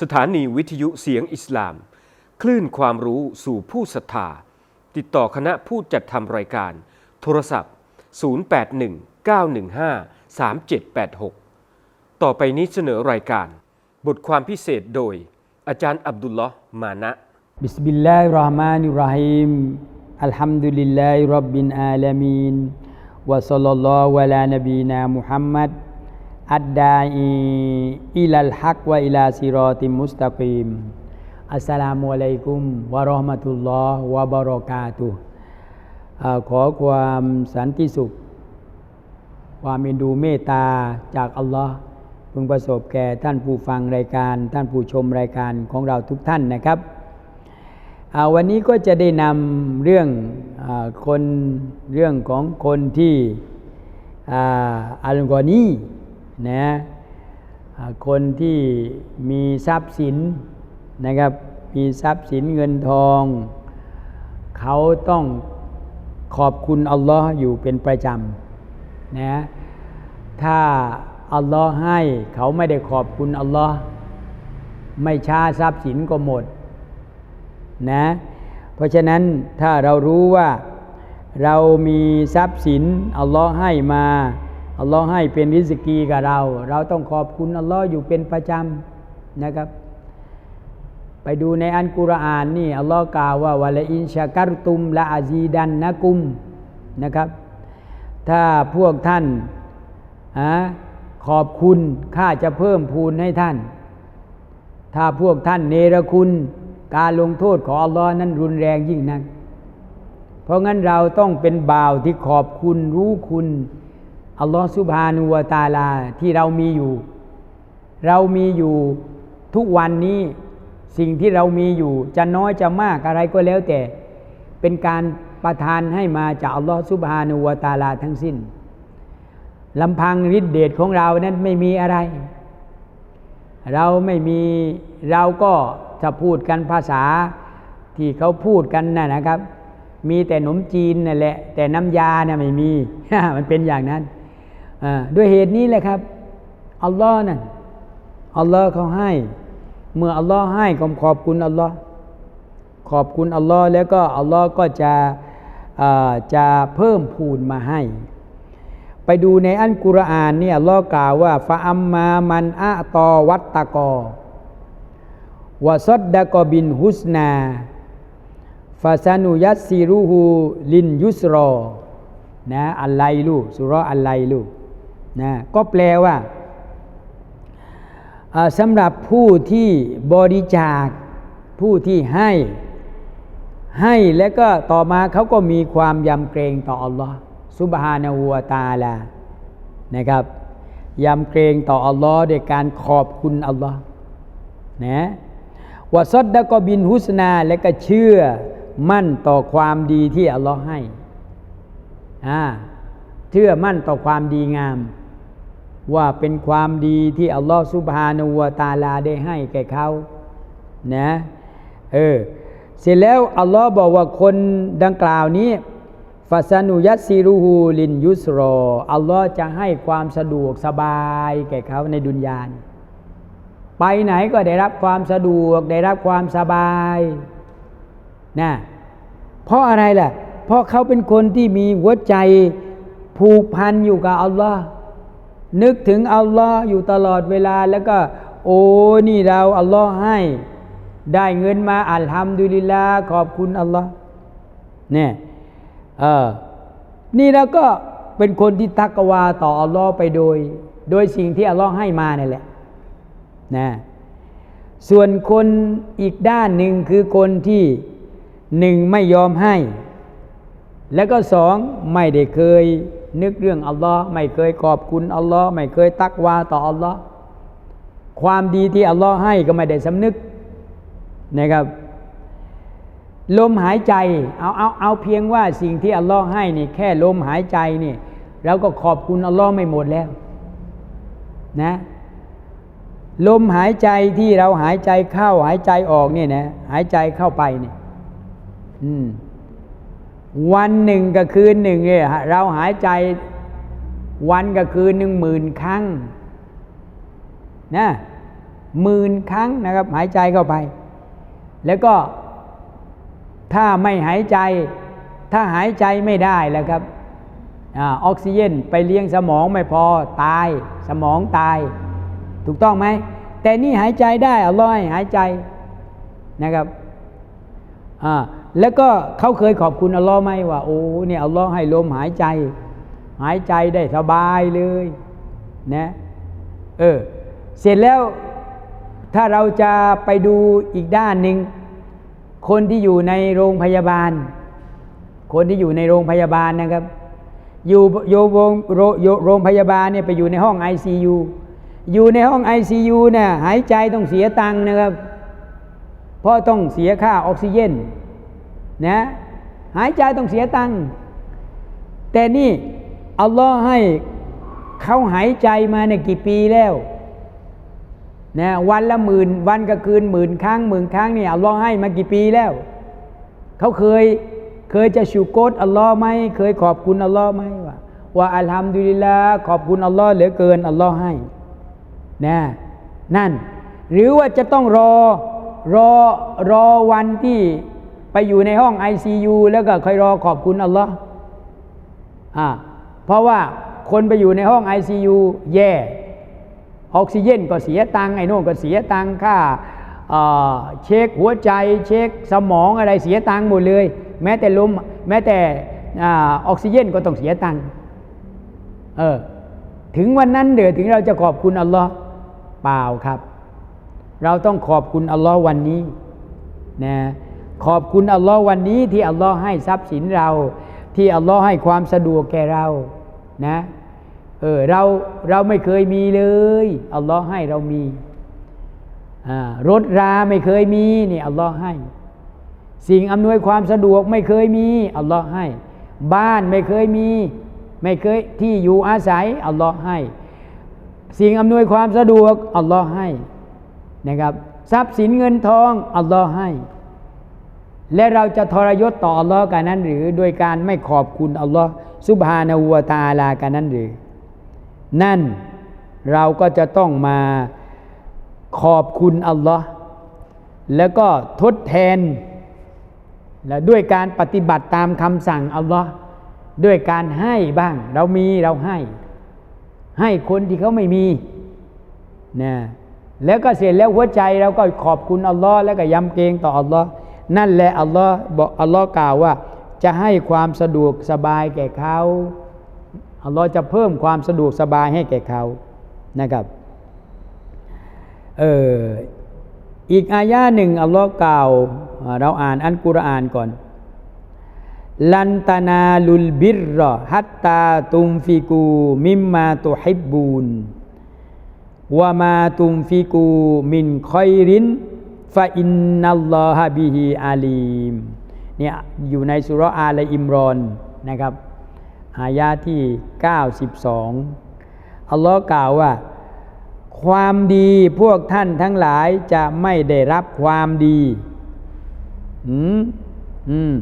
สถานีวิทยุเสียงอิสลาม คลื่นความรู้สู่ผู้ศรัทธา ติดต่อคณะผู้จัดทำรายการ โทรศัพท์ 0819153786 ต่อไปนี้เสนอรายการ บทความพิเศษโดย อาจารย์อับดุลลอฮ์มานะบิสมิลลาฮิรราะห์มานิรราะฮีมอัลฮัมดุลิลลาฮิรับบินอาลามีนวะซัลลัลลอฮุอะลานบีนามุฮัมมัด อัดดาอีอิลัลฮักวะอิลาซิรอติมุสตะกีมอัสสลามุอะลัยกุมวะราะห์มะตุลลอฮ์วะบะเรากาตุขอความสันติสุข ความเอ็นดูเมตตาจากอัลลอฮ์พึงประสบแก่ท่านผู้ฟังรายการ ท่านผู้ชมรายการของเราทุกท่านนะครับวันนี้ก็จะได้นำเรื่องอคนเรื่องของคนที่อัลกอนี นะคนที่มีทรัพย์สินนะครับมีทรัพย์สินเงินทอง เขาต้องขอบคุณอัลลอฮ์อยู่เป็นประจำนะถ้าอัลลอฮ์ให้เขาไม่ได้ขอบคุณอัลลอฮ์ไม่ช้าทรัพย์สินก็หมดนะเพราะฉะนั้นถ้าเรารู้ว่าเรามีทรัพย์สินอัลลอฮ์ให้มา อัลลอฮ์ให้เป็นริสกีกับเรา เราต้องขอบคุณอัลลอฮ์อยู่เป็นประจำนะครับ ไปดูในอันกุรอานนี่อัลลอฮ์กล่าวว่าวะลอินชาการตุมละอาซีดันนะกุมนะครับ ถ้าพวกท่านอะขอบคุณข้าจะเพิ่มพูนให้ท่าน ถ้าพวกท่านเนรคุณการลงโทษของอัลลอฮ์นั้นรุนแรงยิ่งนัก เพราะงั้นเราต้องเป็นบ่าวที่ขอบคุณรู้คุณ อัลลอฮ์สุบฮานุวะตาลาที่เรามีอยู่ เรามีอยู่ทุกวันนี้สิ่งที่เรามีอยู่ จะน้อยจะมากอะไรก็แล้วแต่ เป็นการประทานให้มาจากอัลลอฮ์สุบฮานุวะตาลาทั้งสิ้นลำพังฤทธิเดชของเรานั้นไม่มีอะไร เราไม่มีเราก็จะพูดกันภาษาที่เขาพูดกันน่ะนะครับ มีแต่หนมจีนนั่นแหละ แต่น้ำยาเนี่ยไม่มี มันเป็นอย่างนั้น ด้วยเหตุนี้แหละครับอัลลอฮ์นั่นอัลลอฮ์เขาให้ เมื่ออัลลอฮ์ให้ก็ขอบคุณอัลลอฮ์ขอบคุณอัลลอฮ์แล้วก็อัลลอฮ์ก็จะจะเพิ่มพูนมาให้ ไปดูในอันกุรอานเนี่ยอัลลอฮ์กล่าวว่าฟาอัมมามันอะตอวัตตะกอวะซดดะกอบินฮุสนาฟาซานุยัสซีรูฮูลินยุสรอนะอัลไลลูสุรออัลไลลู นะก็แปลว่าสำหรับผู้ที่บริจาคผู้ที่ให้ให้แล้วก็ต่อมาเขาก็มีความยำเกรงต่ออัลลอฮ์ซุบฮานาหัวตาลานะครับยำเกรงต่ออัลลอฮ์ด้วยการขอบคุณอัลลอฮ์นะวะซดดะกบินฮุสนาและก็เชื่อมั่นต่อความดีที่อัลลอฮ์ให้อ่าเชื่อมั่นต่อความดีงาม ว่าเป็นความดีที่อัลลอฮ์ซุบฮานาหัวตาลาได้ให้แก่เขานะเออเสร็จแล้วอัลลอฮ์บอกว่าคนดังกล่าวนี้ฟาซานุยัสซีรูฮูลินยุสรออัลลอฮ์จะให้ความสะดวกสบายแก่เขาในดุนยานไปไหนก็ได้รับความสะดวกได้รับความสบายนะเพราะอะไรล่ะ เพราะเขาเป็นคนที่มีหัวใจผูกพันอยู่กับอัลลอฮ์ นึกถึงอัลลอฮ์อยู่ตลอดเวลาแล้วก็ โอ้นี่เราอัลลอฮ์ให้ ได้เงินมาอัลฮัมดุลิลลาขอบคุณอัลลอฮ์เนี่ยเออนี่เราก็เป็นคนที่ตักวาต่ออัลลอฮ์ไปโดย โดยสิ่งที่อัลลอฮ์ให้มานี่แหละนะส่วนคนอีกด้านหนึ่งคือคนที่หนึ่งไม่ยอมให้ แล้วก็สองไม่ได้เคย นึกเรื่องอัลลอฮ์ไม่เคยขอบคุณอัลลอฮ์ไม่เคยตักวาต่ออัลลอฮ์ความดีที่อัลลอฮ์ให้ก็ไม่ได้สำนึกนะครับ ลมหายใจเอาเอาเอาเพียงว่าสิ่งที่อัลลอฮ์ให้นี่แค่ลมหายใจนี่เราก็ขอบคุณอัลลอฮ์ไม่หมดแล้วนะลมหายใจที่เราหายใจเข้าหายใจออกเนี่ยนะหายใจเข้าไปเนี่ย วันหนึ่งกับคืนหนึ่งเนี่ยเราหายใจวันกับคืนหนึ่งหมื่นครั้งนะหมื่นครั้งนะครับ หายใจเข้าไป แล้วก็ถ้าไม่หายใจ ถ้าหายใจไม่ได้แล้วครับออกซิเจนไปเลี้ยงสมองไม่พอตาย สมองตาย ถูกต้องไหม แต่นี่หายใจได้อัลลอฮ์ให้หายใจนะครับอ่า แล้วก็เขาเคยขอบคุณอัลลอฮ์ไหมว่าโอ้เนี่ยอัลลอฮ์ให้ลมหายใจ หายใจได้สบายเลยนะเออเสร็จแล้วถ้าเราจะไปดูอีกด้านหนึ่งคนที่อยู่ในโรงพยาบาล คนที่อยู่ในโรงพยาบาลนะครับ อยู่โยโรงโรงพยาบาลเนี่ยไปอยู่ในห้อง ICU อยู่ในห้อง ICU เนี่ยหายใจต้องเสียตังค์นะครับ เพราะต้องเสียค่าออกซิเจน นะหายใจต้องเสียตังค์แต่นี่อัลลอฮ์ให้เขาหายใจมาในยกี่ปีแล้วนะวันละหมื่นวันก็คืนหมื่นครั้งหมื่นครั้งนี่อัลลอฮ์ให้มากี่ปีแล้วเขาเคยเคยจะชูโกตอัลลอฮ์ไหมเคยขอบคุณอัลลอฮ์ไหมว่าว่าอัลฮัมดุลิลลาห์ขอบคุณอัลลอฮ์เหลือเกินอัลลอฮ์ให้นะนั่น หรือว่าจะต้องรอรอรอวันที่ ไปอยู่ในห้อง ICU แล้วก็คอยรอขอบคุณอัลลอฮ์อ่าเพราะว่าคนไปอยู่ในห้อง ICU แย่ออกซิเจนก็เสียตังไอ้โน่นก็เสียตังค่าเช็คหัวใจ เช็คสมองอะไรเสียตังหมดเลย แม้แต่ลมแม้แต่ออกซิเจนก็ต้องเสียตังเออถึงวันนั้นเดี๋ยวถึงเราจะขอบคุณอัลลอฮ์เปล่าครับ เราต้องขอบคุณอัลลอฮ์วันนี้นะ ขอบคุณอัลลอฮ์วันนี้ที่อัลลอฮ์ให้ทรัพย์สินเรา ที่อัลลอฮ์ให้ความสะดวกแก่เรานะเออเราเราไม่เคยมีเลยอัลลอฮ์ให้เรามีรถราไม่เคยมีนี่อัลลอฮ์ให้ สิ่งอำนวยความสะดวกไม่เคยมีอัลลอฮ์ให้ บ้านไม่เคยมี ไม่เคยที่อยู่อาศัยอัลลอฮ์ให้ สิ่งอำนวยความสะดวกอัลลอฮ์ให้นะครับ ทรัพย์สินเงินทองอัลลอฮ์ให้ และเราจะทรยศต่ออัลลอฮ์กันนั้นหรือ โดยการไม่ขอบคุณอัลลอฮ์ซุบฮานาหูวตาลากันนั้นหรือ นั่นเราก็จะต้องมาขอบคุณอัลลอฮ์แล้วก็ทดแทน และด้วยการปฏิบัติตามคำสั่งอัลลอฮ์ด้วยการให้บ้าง เรามีเราให้ ให้คนที่เขาไม่มีนะแล้วก็เสร็จแล้วหัวใจเราก็ขอบคุณอัลลอฮ์แล้วก็ยำเกรงต่ออัลลอฮ์ นั่นแหละอัลลอฮ์บอกอัลลอฮ์กล่าวว่า จะให้ความสะดวกสบายแก่เขาอัลลอฮ์จะเพิ่มความสะดวกสบายให้แก่เขานะครับเอออีกอายาหนึ่งอัลลอฮ์กล่าว เราอ่านอันกุรอานก่อน ลันตานาลุลบิรรฮัตตาตุมฟิกูมิมมาตุฮิบบูนวามาตุมฟิกูมินคอยริน ฟาอินนัลลอฮะบิฮิอาลีมเนี่ยอยู่ในสุราะห์อาลอิมรอนนะครับอายาที่ 92 อัลลอฮ์กล่าวว่า ความดีพวกท่านทั้งหลายจะไม่ได้รับความดีอืมอืม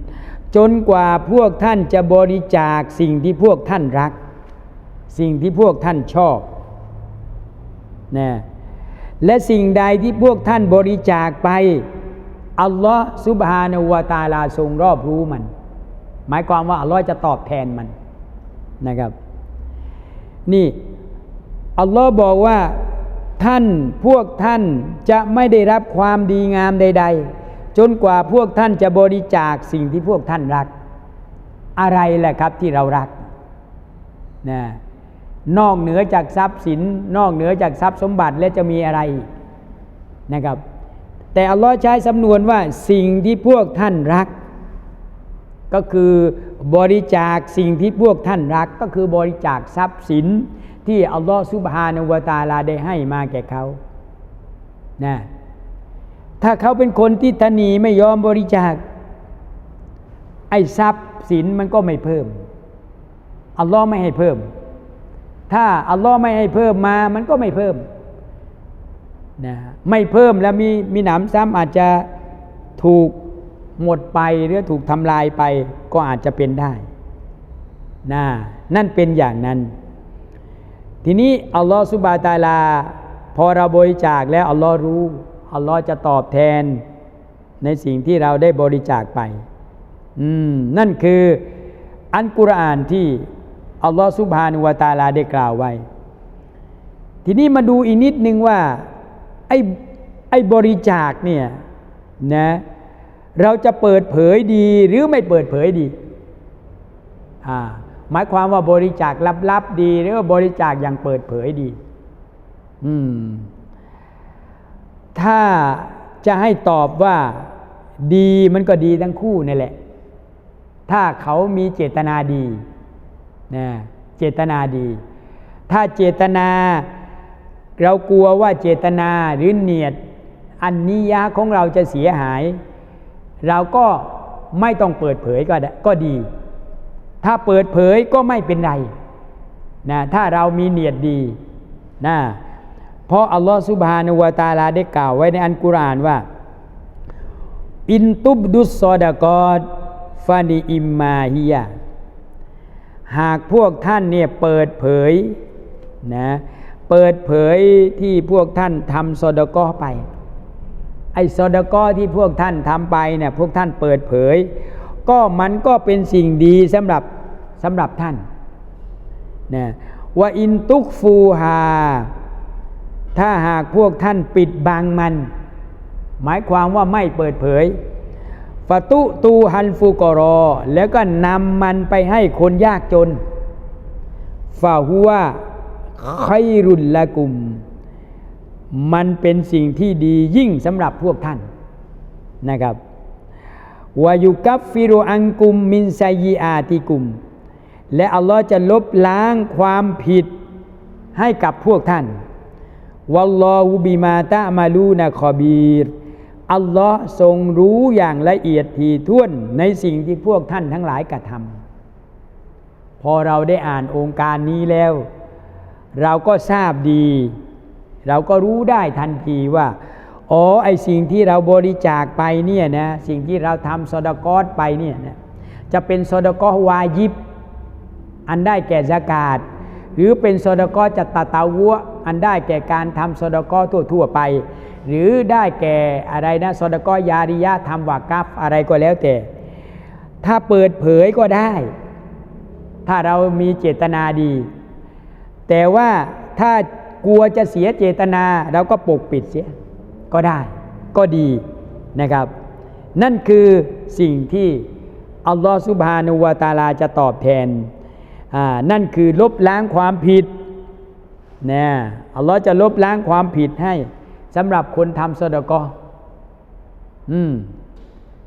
จนกว่าพวกท่านจะบริจาคสิ่งที่พวกท่านรัก สิ่งที่พวกท่านชอบนะ และสิ่งใดที่พวกท่านบริจาคไป อัลลอฮ์ซุบฮานวตาลาทรงรอบรู้มัน หมายความว่าอัลลอฮ์จะตอบแทนมันนะครับ นี่อัลลอฮ์บอกว่าท่านพวกท่านจะไม่ได้รับความดีงามใด ๆ จนกว่าพวกท่านจะบริจาคสิ่งที่พวกท่านรัก อะไรแหละครับที่เรารักนะ นอกเหนือจากทรัพย์สิน นอกเหนือจากทรัพย์สมบัติและจะมีอะไรนะครับ แต่อัลลอฮ์ใช้สำนวนว่าสิ่งที่พวกท่านรัก ก็คือบริจาคสิ่งที่พวกท่านรัก ก็คือบริจาคทรัพย์สินที่อัลลอฮ์ซุบฮานวตาลาได้ให้มาแก่เขานะถ้าเขาเป็นคนที่ทนีไม่ยอมบริจาค ไอ้ทรัพย์สินมันก็ไม่เพิ่ม อัลลอฮ์ไม่ให้เพิ่ม ถ้าอัลลอฮ์ไม่ให้เพิ่มมา มันก็ไม่เพิ่มนะไม่เพิ่มแล้วมีมีหนำซ้ำอาจจะถูกหมดไปหรือถูกทำลายไปก็อาจจะเป็นได้นะนั่นเป็นอย่างนั้น ทีนี้อัลลอฮฺสุบาตาลา พอเราบริจาคแล้วอัลลอฮ์รู้อัลลอฮ์จะตอบแทนในสิ่งที่เราได้บริจาคไป อืม นั่นคืออันกุรอานที่ อัลลอฮ์สุบฮานุวาตาลาได้กล่าวไว้ ทีนี้มาดูอีกนิดนึงว่า ไอ้ไอ้บริจาคเนี่ยนะเราจะเปิดเผยดีหรือไม่เปิดเผยดีอ่าหมายความว่าบริจาคลับๆดี หรือว่าบริจาคอย่างเปิดเผยดี อืม ถ้าจะให้ตอบว่าดีมันก็ดีทั้งคู่นั่นแหละ ถ้าเขามีเจตนาดี นะเจตนาดี ถ้าเจตนา เรากลัวว่าเจตนาหรือเนียดอันนิยะของเราจะเสียหาย เราก็ไม่ต้องเปิดเผยก็ได้ก็ดี ถ้าเปิดเผยก็ไม่เป็นไรนะถ้าเรามีเนียดดีนะเพราะอัลลอฮฺสุบฮานาวะตาลาได้กล่าวไว้ในอันกุรานว่า อินตุบดุสซอดากอดฟานีอิมมาฮิยา หากพวกท่านเนี่ยเปิดเผยนะเปิดเผยที่พวกท่านทำโซดากอไป ไอ้ซดากอที่พวกท่านทำไปเนี่ยพวกท่านเปิดเผย ก็มันก็เป็นสิ่งดีสำหรับสำหรับท่านนะว่าอินตุกฟูฮาถ้าหากพวกท่านปิดบังมัน หมายความว่าไม่เปิดเผย ฟาตุตูฮันฟูกรอ แล้วก็นำมันไปให้คนยากจนฟาหัวไครุลละกุม มันเป็นสิ่งที่ดียิ่งสำหรับพวกท่านนะครับวายุกัฟฟิโรอังกุมมินไซยีอาติกุม และอัลลอฮ์จะลบล้างความผิดให้กับพวกท่าน วัลลอฮุบิมาตะมาลูนะคอบีร อัลลอฮ์ทรงรู้อย่างละเอียดถี่ถ้วนในสิ่งที่พวกท่านทั้งหลายกระทำพอเราได้อ่านองค์การนี้แล้ว เราก็ทราบดี เราก็รู้ได้ทันทีว่าอ๋อไอสิ่งที่เราบริจาคไปเนี่ยนะสิ่งที่เราทำสดกอตไปเนี่ยนะจะเป็นสดกอวายิบ อันได้แก่สกาดหรือเป็นสดกอจะตะตาวัวอันได้แก่การทำสดกอทั่วๆไป หรือได้แก่อะไรนะสดกอยาริยะทำวากัฟอะไรก็แล้วแต่ ถ้าเปิดเผยก็ได้ ถ้าเรามีเจตนาดี แต่ว่าถ้ากลัวจะเสียเจตนาเราก็ปกปิดเสียก็ได้ก็ดีนะครับ นั่นคือสิ่งที่อัลลอฮฺสุบฮานุวาตาลาจะตอบแทนอ่านั่นคือลบล้างความผิดนะอัลลอฮ์จะลบล้างความผิดให้ สำหรับคนทำสดกออืม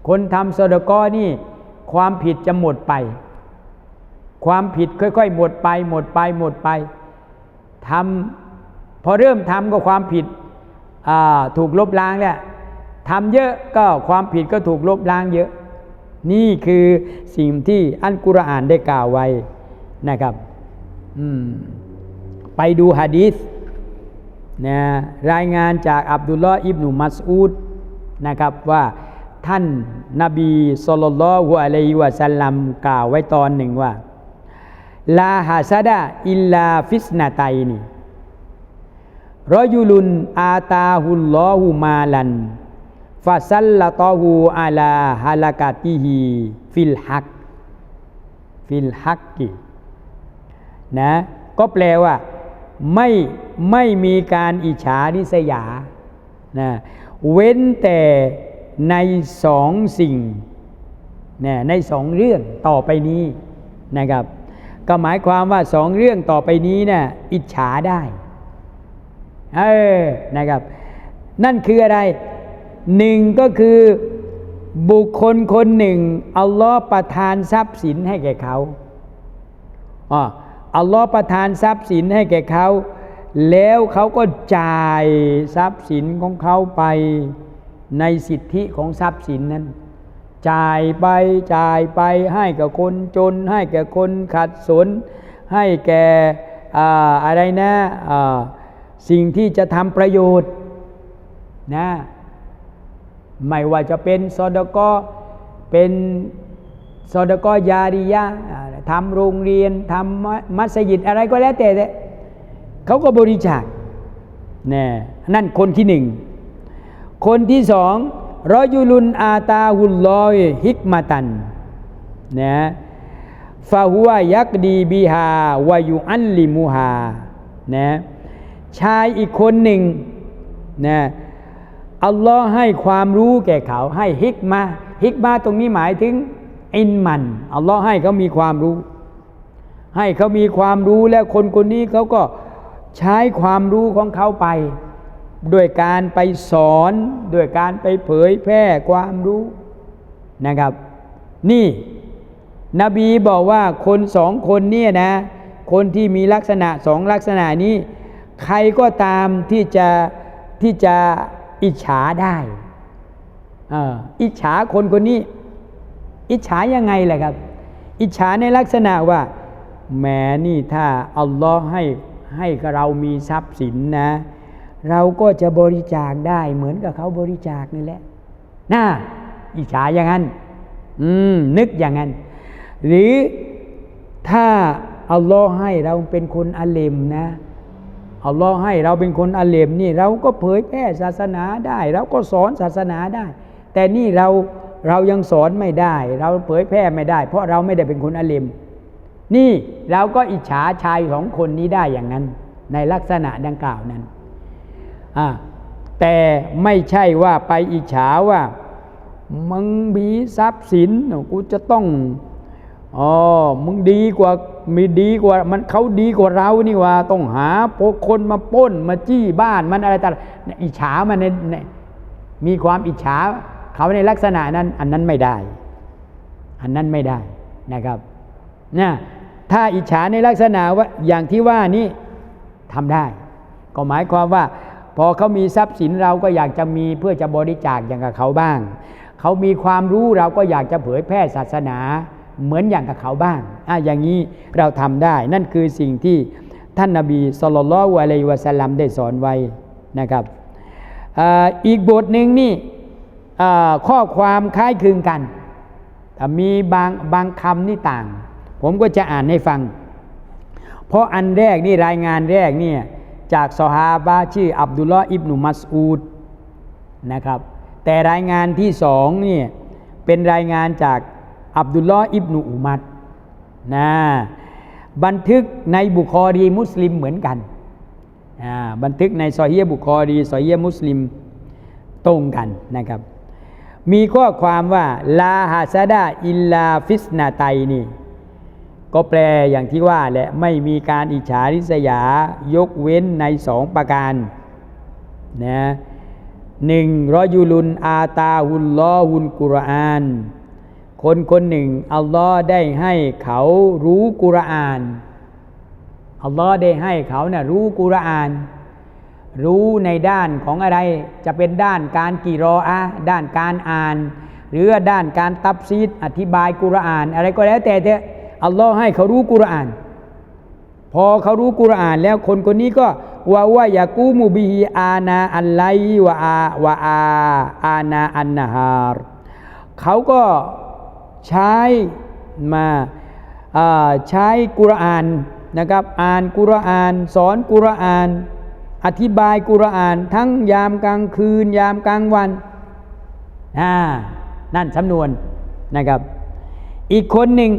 คนทำสดกอนี่ ความผิดจะหมดไป ความผิดค่อยๆหมดไปหมดไปหมดไปทำพอเริ่มทำก็ความผิดถูกลบล้างแล้วทำเยอะก็ความผิดก็ถูกลบล้างเยอะ นี่คือสิ่งที่อันกุรอานได้กล่าวไว้นะครับ ไปดูฮะดีษ นะรายงานจากอับดุลลอฮ์อิบนุมัสอูดนะครับว่าท่านนาบีสุลต่านอะลัยวะสัลลัมกล่าวไว้ตอนหนึ่งว่าลาฮาซาดะอิลลาฟิสนาไตนีรอยุลุนอาตาฮุลลอฮุมาลันฟาซัลลตอฮูอาลาฮาลากาติฮีฟิลฮักฟิลฮักกินะก็แปลว่าไม่ ไม่มีการอิจฉาริษยานะเว้นแต่ในสองสิ่งนะในสองเรื่องต่อไปนี้นะครับ ก็หมายความว่าสองเรื่องต่อไปนี้นะ่ะอิจฉาได้เออนะครับ นั่นคืออะไรหนึ่งก็คือบุคคลคนหนึ่งอัลลอฮ์ประทานทรัพย์สินให้แก่เขาอ๋ออัลลอฮ์ประทานทรัพย์สินให้แก่เขา แล้วเขาก็จ่ายทรัพย์สินของเขาไปในสิทธิของทรัพย์สินนั้น จ่ายไปจ่ายไปให้กับคนจน ให้แก่คนขัดสน ให้แก่อะไรนะสิ่งที่จะทำประโยชน์นะไม่ว่าจะเป็นซอดก็เป็นซอดก็ยาริยะทำโรงเรียนทำมัสยิดอะไรก็แล้วแต่ เขาก็บริจาคแน่นั่นคนที่หนึ่ง คนที่สองรอยุลุนอาตาฮุลลอยฮิกมาตันนะฟาหัวยักดีบิฮาวายุอันลิมูฮานะชายอีกคนหนึ่งนะอัลลอฮ์ให้ความรู้แก่เขาให้ฮิกมาฮิกมาตรงนี้หมายถึงอินมันอัลลอฮ์ให้เขามีความรู้ ให้เขามีความรู้แล้วคนคนนี้เขาก็ ใช้ความรู้ของเขาไป ด้วยการไปสอนด้วยการไปเผยแพร่ความรู้นะครับ นี่ นบีบอกว่าคนสองคนเนี่ยนะ คนที่มีลักษณะสองลักษณะนี้ ใครก็ตามที่จะที่จะอิจฉาได้อิจฉาคนคนนี้ อิจฉายังไงล่ะครับ อิจฉาในลักษณะว่าแหมนี่ถ้าอัลลอฮ์ให้ ให้กับเรามีทรัพย์สินนะ เราก็จะบริจาคได้เหมือนกับเขาบริจาคนี่แหละน่าอิจฉาอย่างนั้น อืม นึกอย่างนั้น หรือถ้าอัลลอฮ์ให้เราเป็นคนอาเลมนะอัลลอฮ์ให้เราเป็นคนอาเลมนี่ เราก็เผยแพร่ศาสนาได้ เราก็สอนศาสนาได้ แต่นี่เราเรายังสอนไม่ได้ เราเผยแพร่ไม่ได้ เพราะเราไม่ได้เป็นคนอาเลม นี่เราก็อิจฉาชายสองคนนี้ได้อย่างนั้น ในลักษณะดังกล่าวนั้น แต่ไม่ใช่ว่าไปอิจฉาว่า มึงมีทรัพย์สินกูจะต้องอ๋อมึงดีกว่ามีดีกว่ามันเขาดีกว่าเรานี่ว่า ต้องหาพวกคนมาป้นมาจี้บ้านมันอะไรต่างอิจฉามันในในมีความอิจฉาเขาในลักษณะนั้น อันนั้นไม่ได้ อันนั้นไม่ได้นะครับนะ ถ้าอิจฉาในลักษณะว่าอย่างที่ว่านี้ทำได้ ก็หมายความว่า พอเขามีทรัพย์สินเราก็อยากจะมีเพื่อจะบริจาคอย่างกับเขาบ้าง เขามีความรู้เราก็อยากจะเผยแพร่ศาสนาเหมือนอย่างกับเขาบ้างอะอย่างนี้เราทำได้ นั่นคือสิ่งที่ท่านนาบีสุลต่านละอะลัยวะสัลลัมได้สอนไว้นะครับอ,อีกบทหนึ่งนี่ข้อความคล้ายคลึงกันแต่มีบางบางคำนี่ต่าง ผมก็จะอ่านให้ฟัง เพราะอันแรกนี่รายงานแรกเนี่ยจากซอฮาบะชื่ออับดุลลอฮ์อิบนุมัสอูดนะครับแต่รายงานที่สองนี่เป็นรายงานจากอับดุลลอฮ์อิบนุอุมัดนะบันทึกในบุคอรีมุสลิมเหมือนกันบันทึกในซอฮียบุคอรีซอฮียมุสลิมตรงกันนะครับ มีข้อความว่าลาฮาซาดาอิลลาฟิสนาไตนี่ ก็แปลอย่างที่ว่าแหละไม่มีการอิจฉาริษยายกเว้นในสองประการนะหนึ่งรอยูลุนอาตาฮุลลอฮุลกุรอาน คนคนหนึ่งอัลลอฮ์ได้ให้เขารู้กุรอานอัลลอฮ์ได้ให้เขาเนะ่ยรู้กุรอาน รู้ในด้านของอะไร จะเป็นด้านการกีรออะด้านการอ่าน หรือด้านการตับซีดอธิบายกุรอาน อะไรก็แล้วแต่เถอะ อัลลอฮ์ให้เขารู้กุรอาน พอเขารู้กุรอานแล้วคนคนนี้ก็ว่าว่ายากูมูบิฮิอานาอัลไลวะอาวะอาอานาอันนาฮารเขาก็ใช้มาใช้กุรอานนะครับ อ่านกุรอาน สอนกุรอาน อธิบายกุรอาน ทั้งยามกลางคืน ยามกลางวันอ่านั่นสำนวนนะครับ อีกคนหนึ่ง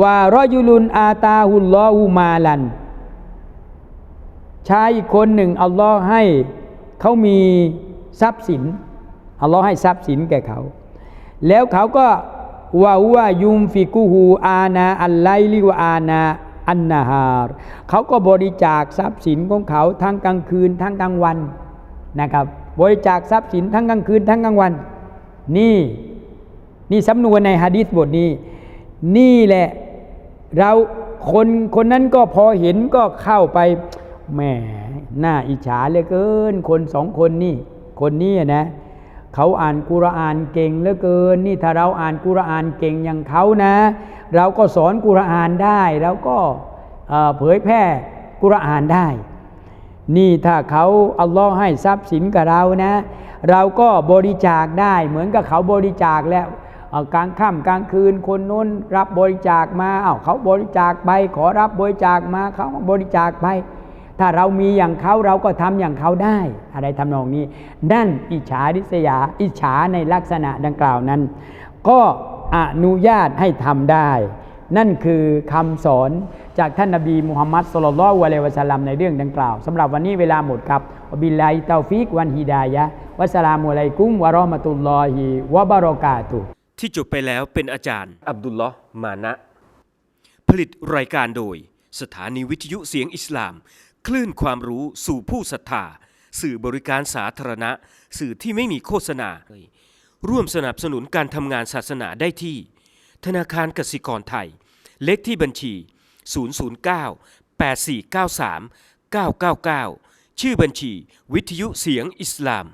ว่ารอยุลุนอาตาฮุลลอฮูมาลัน ชายอีกคนหนึ่งอัลลอฮ์ให้เขามีทรัพย์สินอัลลอฮ์ให้ทรัพย์สินแก่เขา แล้วเขาก็ว่าว่ายุมฟิกูฮูอานาอัลไลลิวอานาอันนาฮารเขาก็บริจาคทรัพย์สินของเขาทั้งกลางคืนทั้งกลางวันนะครับ บริจาคทรัพย์สินทั้งกลางคืนทั้งกลางวัน นี่นี่สำนวนในฮะดีษบทนี้ นี่แหละ เราคนคนนั้นก็พอเห็นก็เข้าไปแหมหน้าอิจฉาเหลือเกิน คนสองคนนี่ คนนี้นะเขาอ่านกุรอานเก่งเหลือเกิน นี่ถ้าเราอ่านกุรอานเก่งอย่างเขานะ เราก็สอนกุรอานได้แล้วก็เผยแพร่กุรอานได้ นี่ถ้าเขาอัลลอฮ์ให้ทรัพย์สินกับเรานะ เราก็บริจาคได้เหมือนกับเขาบริจาคแล้ว กลางค่ำกลางคืนคนนู้นรับบริจาคมาเอาเขาบริจาคไป ขอรับบริจาคมาเขาบริจาคไป ถ้าเรามีอย่างเขาเราก็ทำอย่างเขาได้ อะไรทำนองนี้ นั่นอิจฉาริษยา อิจฉาในลักษณะดังกล่าวนั้น ก็อนุญาตให้ทำได้ นั่นคือคำสอนจากท่านนบีมุฮัมมัดสุลลัลลอฮุอะลัยฮิวะสัลลัมในเรื่องดังกล่าวสำหรับวันนี้เวลาหมดครับวะบิลลาฮิตาฟิกวันฮิดายะวัสลามุอะลัยกุมวะราะห์มะตุลลอฮิวะบะเราะกาตุ ที่จบไปแล้วเป็นอาจารย์ อับดุลลอฮ์มานะ ผลิตรายการโดย สถานีวิทยุเสียงอิสลาม คลื่นความรู้สู่ผู้ศรัทธา สื่อบริการสาธารณะ สื่อที่ไม่มีโฆษณา ร่วมสนับสนุนการทำงานศาสนาได้ที่ ธนาคารกสิกรไทย เลขที่บัญชี 009 8493 999 ชื่อบัญชี วิทยุเสียงอิสลาม